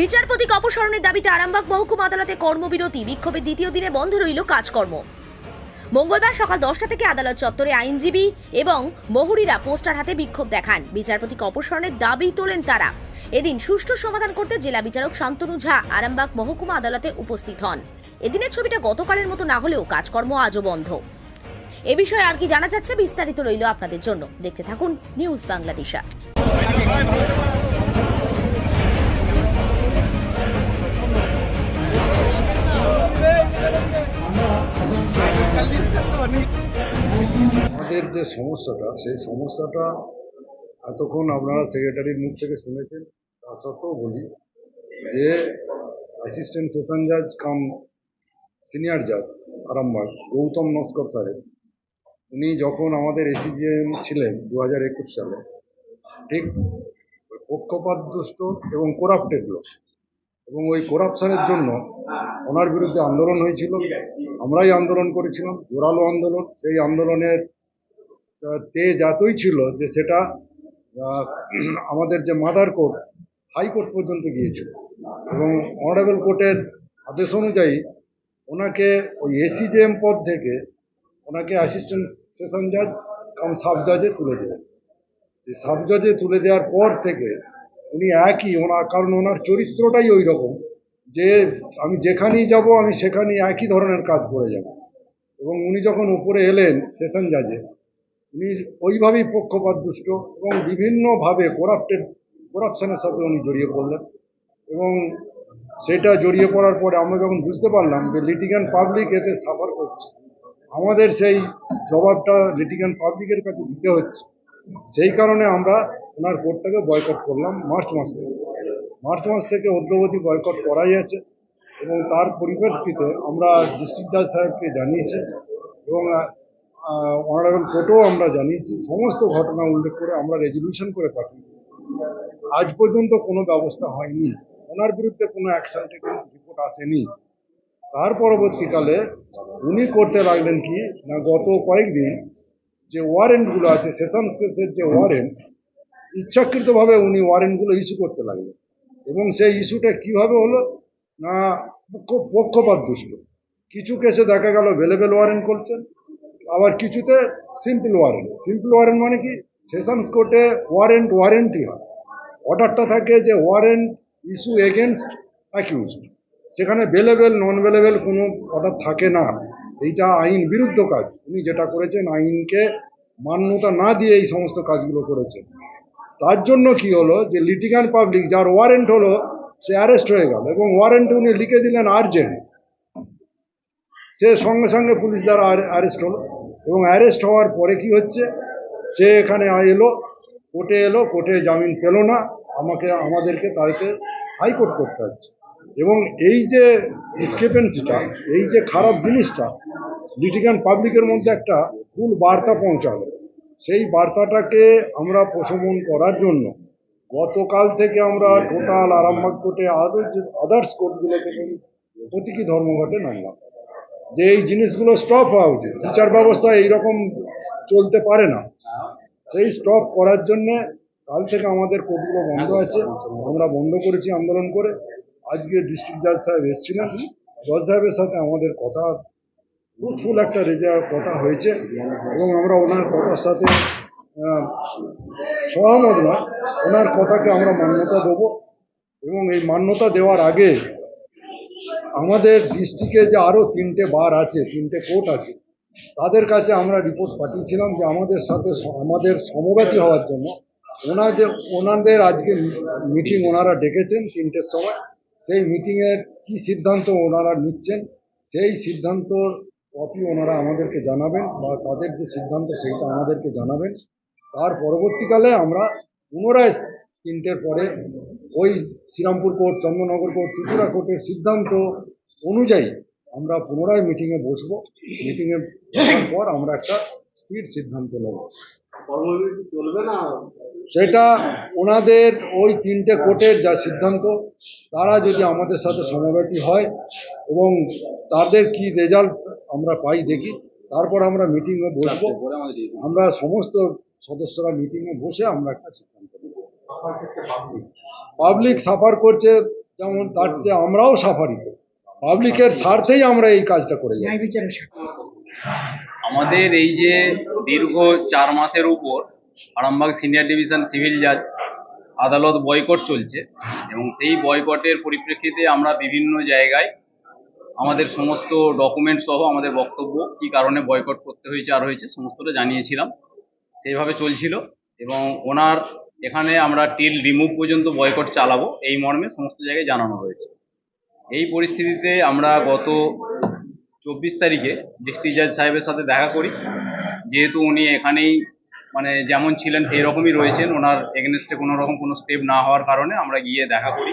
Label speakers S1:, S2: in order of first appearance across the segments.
S1: বিচারপতি অপসারণের দাবিতে আরামবাগ মহকুমা আদালতে কর্মবিরতি। বিক্ষোভের দ্বিতীয় দিনে বন্ধ রইল কাজকর্ম। মঙ্গলবার সকাল দশটা থেকে আদালত চত্বরে আইনজীবী এবং মহুরিরা পোস্টার হাতে বিক্ষোভ দেখান। বিচারপতি অপসারণের দাবি তোলেন তারা। এদিন সুষ্ঠু সমাধান করতে জেলা বিচারক শান্তনু ঝা আরামবাগ মহকুমা আদালতে উপস্থিত হন। এদিনের ছবিটা গতকালের মতো না হলেও কাজকর্ম আজও বন্ধ। এ বিষয়ে আর কি জানা যাচ্ছে বিস্তারিত রইল আপনাদের জন্য। দেখতে থাকুন নিউজ বাংলাদেশা।
S2: আমাদের যে সমস্যাটা, সেই সমস্যাটা এতক্ষণ আপনারা সেক্রেটারির মুখ থেকে শুনেছেন, তা সত্ত্বেও বলি যে অ্যাসিস্ট্যান্ট সেশন জাজ কাম সিনিয়র জাজ আরামবাগ, গৌতম নস্কর সাহেব উনি যখন আমাদের এসিজিএম ছিলেন দু হাজার একুশ সালে, ঠিক পক্ষপাতদুষ্ট এবং করাপ্টেড লোক। এবং ওই করাপশনের জন্য ওনার বিরুদ্ধে আন্দোলন হয়েছিল। আমরাই আন্দোলন করেছিলাম, জোরালো আন্দোলন। সেই আন্দোলনের তেজ এতই ছিল যে সেটা আমাদের যে মাদার কোর্ট, হাইকোর্ট পর্যন্ত গিয়েছিল। এবং অনারেবল কোর্টের আদেশ অনুযায়ী ওনাকে ওই এসিজেএম পদ থেকে ওনাকে অ্যাসিস্ট্যান্ট সেশন জাজ কাম সাব জাজে তুলে দিলেন সেই সাব জাজে তুলে দেওয়ার পর থেকে উনি একই, ওনার, কারণ ওনার চরিত্রটাই ওই রকম। যে আমি যেখানেই যাব, আমি সেখানেই একই ধরনের কাজ করে যাব। এবং উনি যখন উপরে এলেন, সেশন জাজে, উনি ওইভাবেই পক্ষপাত দুষ্ট এবং বিভিন্নভাবে করাপ্টেড করাপশনের সাথে উনি জড়িয়ে পড়লেন। এবং সেটা জড়িয়ে পড়ার পরে আমরা যখন বুঝতে পারলাম যে লিটিগান পাবলিক এতে সাফার করছে, আমাদের সেই জবাবটা লিটিগান পাবলিকের কাছে দিতে হচ্ছে। সেই কারণে আমরা ওনার কোর্টটাকে বয়কট করলাম মার্চ মাস। থেকে মার্চ মাস থেকে অদ্যবধি বয়কট করাই আছে এবং তার পরিপ্রেক্ষিতে আমরা ডিস্ট্রিক্ট জাজ সাহেবকে জানিয়েছি এবং অনারেবল কোর্টেও আমরা জানিয়েছি। সমস্ত ঘটনা উল্লেখ করে আমরা রেজলিউশন করে পাঠিয়েছি। আজ পর্যন্ত কোনো ব্যবস্থা হয়নি। ওনার বিরুদ্ধে কোনো অ্যাকশন টেকেন রিপোর্ট আসেনি। তার পরবর্তীকালে উনি করতে লাগলেন কি না, গত কয়েকদিন যে ওয়ারেন্টগুলো আছে সেশন কেসের যে ওয়ারেন্ট ইচ্ছাকৃতভাবে উনি ওয়ারেন্টগুলো ইস্যু করতে লাগলেন। এবং সেই ইস্যুটা কীভাবে হলো? না, পক্ষ- পক্ষপাত দুষ্ট। কিছু কেসে দেখা গেল ভেলেবেল ওয়ারেন্ট করছেন, আবার কিছুতে সিম্পল ওয়ারেন্ট সিম্পল ওয়ারেন্ট মানে কি? সেশনস কোর্টে ওয়ারেন্ট ওয়ারেন্টই হয়। অর্ডারটা থাকে যে ওয়ারেন্ট ইস্যু এগেনস্ট অ্যাকিউজড সেখানে বেলেবেল নন বেলেবেল কোনো অর্ডার থাকে না। এইটা আইন বিরুদ্ধ কাজ। উনি যেটা করেছেন, আইনকে মান্যতা না দিয়ে এই সমস্ত কাজগুলো করেছেন। তার জন্য কি হলো যে লিটিগান পাবলিক যার ওয়ারেন্ট হলো, সে অ্যারেস্ট হয়ে গেল এবং ওয়ারেন্ট উনি লিখে দিলেন আর্জেন্ট সে সঙ্গে সঙ্গে পুলিশ দ্বারা অ্যারেস্ট হলো এবং অ্যারেস্ট হওয়ার পরে কি হচ্ছে? সে এখানে এলো, কোর্টে এলো, কোর্টে জামিন পেল না, আমাকে, আমাদেরকে তাদেরকে হাইকোর্ট করতে হচ্ছে। এবং এই যে ডিসক্রিপেন্সিটা এই যে খারাপ জিনিসটা, লিটিগান পাবলিকের মধ্যে একটা ফুল বার্তা পৌঁছালো। সেই বার্তাটাকে আমরা প্রশমন করার জন্য গতকাল থেকে আমরা টোটাল আরামবাগ কোর্টে আদার্স কোর্টগুলোকে প্রতীকী ধর্মঘটে নামলাম। যে এই জিনিসগুলো স্টপ হওয়া উচিত। বিচার ব্যবস্থা এইরকম চলতে পারে না। সেই স্টপ করার জন্য কাল থেকে আমাদের কোর্টগুলো বন্ধ আছে। আমরা বন্ধ করেছি আন্দোলন করে। আজকে ডিস্ট্রিক্ট জাজ সাহেব এসেছিলেন। জজ সাহেবের সাথে আমাদের কথা ফ্রুটফুল একটা রেজা কথা হয়েছে এবং আমরা ওনার কথার সাথে সহমত নয় ওনার কথাকে আমরা মান্যতা দেবো এবং এই মান্যতা দেওয়ার আগে আমাদের ডিস্ট্রিক্টে যে আরও তিনটে বার আছে, তিনটে কোর্ট আছে, তাদের কাছে আমরা রিপোর্ট পাঠিয়েছিলাম যে আমাদের সাথে আমাদের সমব্যাথী হওয়ার জন্য ওনাদের ওনাদের আজকে মিটিং ওনারা ডেকেছেন তিনটের সময়। সেই মিটিংয়ের কি সিদ্ধান্ত ওনারা নিচ্ছেন, সেই সিদ্ধান্তর কপি ওনারা আমাদেরকে জানাবেন বা তাদের যে সিদ্ধান্ত সেইটা আমাদেরকে জানাবেন। তার পরবর্তীকালে আমরা পুনরায় তিনটের পরে ওই শ্রীরামপুর কোর্ট চন্দ্রনগর কোর্ট চুচুড়া কোর্টের সিদ্ধান্ত অনুযায়ী আমরা পুনরায় মিটিংয়ে বসবো। মিটিংয়ে বসার পর আমরা একটা স্থির সিদ্ধান্ত নেব। সেটা ওনাদের ওই তিনটে কোর্টের যা সিদ্ধান্ত তারা যদি আমাদের সাথে সমব্যতি হয় এবং তাদের কি রেজাল্ট আমরা পাই দেখি তারপর আমরা মিটিংয়ে বসবো। আমরা সমস্ত সদস্যরা মিটিংয়ে বসে আমরা একটা সিদ্ধান্ত নেব। পাবলিক সাফার করছে যেমন তার চেয়ে আমরাও সাফারি করি। পাবলিকের স্বার্থেই আমরা এই কাজটা করে যাচ্ছি।
S3: আমাদের এই যে দীর্ঘ চার মাসের উপর আরামবাগ সিনিয়র ডিভিশন সিভিল জাজ আদালত বয়কট চলছে এবং সেই বয়কটের পরিপ্রেক্ষিতে আমরা বিভিন্ন জায়গায় আমাদের সমস্ত ডকুমেন্ট সহ আমাদের বক্তব্য কী কারণে বয়কট করতে হয়েছে আর হয়েছে সমস্তটা জানিয়েছিলাম। সেইভাবে চলছিল এবং ওনার এখানে আমরা টিল রিমুভ পর্যন্ত বয়কট চালাবো এই মর্মে সমস্ত জায়গায় জানানো হয়েছে। এই পরিস্থিতিতে আমরা গত চব্বিশ তারিখে ডিস্ট্রিক্ট জাজ সাহেবের সাথে দেখা করি। যেহেতু উনি এখানেই মানে যেমন ছিলেন সেই রকমই রয়েছেন, ওনার এগেনস্টে কোনো রকম কোনো স্টেপ না হওয়ার কারণে আমরা গিয়ে দেখা করি।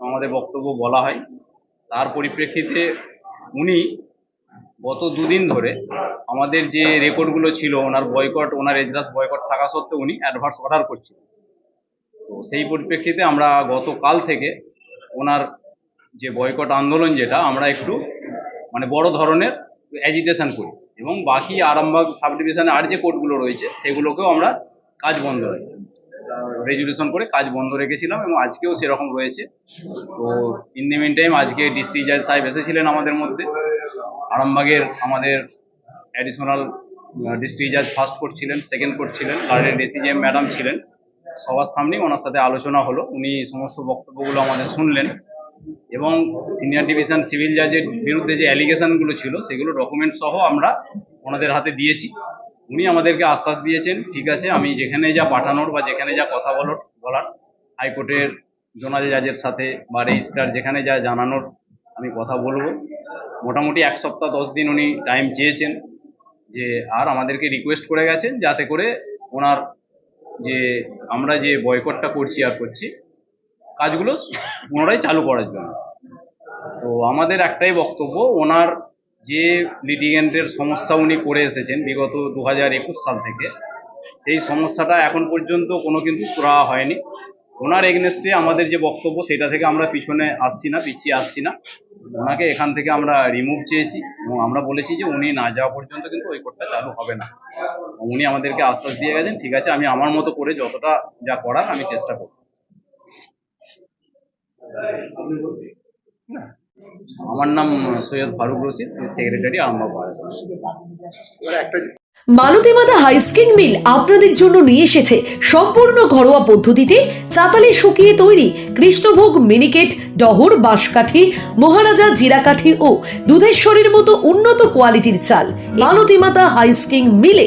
S3: আমাদের বক্তব্য বলা হয়। তার পরিপ্রেক্ষিতে উনি গত দুদিন ধরে আমাদের যে রেকর্ডগুলো ছিল, ওনার বয়কট ওনার এজলাস বয়কট থাকা সত্ত্বেও উনি অ্যাডভান্স অর্ডার করছিলেন। তো সেই পরিপ্রেক্ষিতে আমরা গতকাল থেকে ওনার যে বয়কট আন্দোলন যেটা, আমরা একটু মানে বড় ধরনের অ্যাজিটেশন করি। এবং বাকি আরামবাগ সাব ডিভিশনে আর যে কোর্টগুলো রয়েছে, সেগুলোকেও আমরা কাজ বন্ধ রাখি। রেজুলেশন করে কাজ বন্ধ রেখেছিলাম এবং আজকেও সেরকম রয়েছে। তো ইন দি মিন টাইম আজকে ডিস্ট্রিক্ট জাজ সাহেব এসেছিলেন আমাদের মধ্যে। আরামবাগের আমাদের অ্যাডিশনাল ডিস্ট্রিক্ট জাজ ফার্স্ট কোর্ট ছিলেন সেকেন্ড কোর্ট ছিলেন গার্ডেন ডিসিজিএম ম্যাডাম ছিলেন। সবার সামনেই ওনার সাথে আলোচনা হলো। উনি সমস্ত বক্তব্যগুলো আমাদের শুনলেন। এবং সিনিয়র ডিভিশন সিভিল জাজের বিরুদ্ধে যে অ্যালিগেশনগুলো ছিল, সেগুলো ডকুমেন্ট সহ আমরা ওনাদের হাতে দিয়েছি। উনি আমাদেরকে আশ্বাস দিয়েছেন, ঠিক আছে, আমি যেখানে যা পাঠানোর বা যেখানে যা কথা বলার বলার, হাইকোর্টের জোনাল জাজের সাথে বা রেজিস্ট্রার যেখানে যা জানানোর আমি কথা বলব। মোটামুটি এক সপ্তাহ দশ দিন উনি টাইম চেয়েছেন যে, আর আমাদেরকে রিকোয়েস্ট করে গেছেন যাতে করে ওনার যে, আমরা যে বয়কটটা করছি আর করছি কাজগুলো পুনরায় চালু করার জন্য। তো আমাদের একটাই বক্তব্য, ওনার যে লিটিগেন্টের সমস্যা উনি করে এসেছেন বিগত দু হাজার একুশ সাল থেকে, সেই সমস্যাটা এখন পর্যন্ত কোনো কিন্তু সুরাহা হয়নি। ওনার এগনেস্টে আমাদের যে বক্তব্য, সেটা থেকে আমরা পিছনে আসছি না, পিছিয়ে আসছি না। ওনাকে এখান থেকে আমরা রিমুভ চেয়েছি এবং আমরা বলেছি যে উনি না যাওয়া পর্যন্ত কিন্তু ওই কোর্টটা চালু হবে না। উনি আমাদেরকে আশ্বাস দিয়ে গেছেন, ঠিক আছে, আমি আমার মতো করে যতটা যা করার আমি চেষ্টা করব। আমার নাম Syed Faruk Rashid secretary Ahmad
S4: Maltimata husking mill আপনাদের জন্য নিয়ে এসেছে সম্পূর্ণ ঘরোয়া পদ্ধতিতে চাতালে শুকিয়ে তৈরি কৃষ্ণভোগ মিনিকেট, ডহর, বাঁশকাঠি, মহারাজা জিরাকাঠি ও দুধেশ্বরীর মতো উন্নত কোয়ালিটির চাল। মালতীমাতা হাইস্কিং মিলে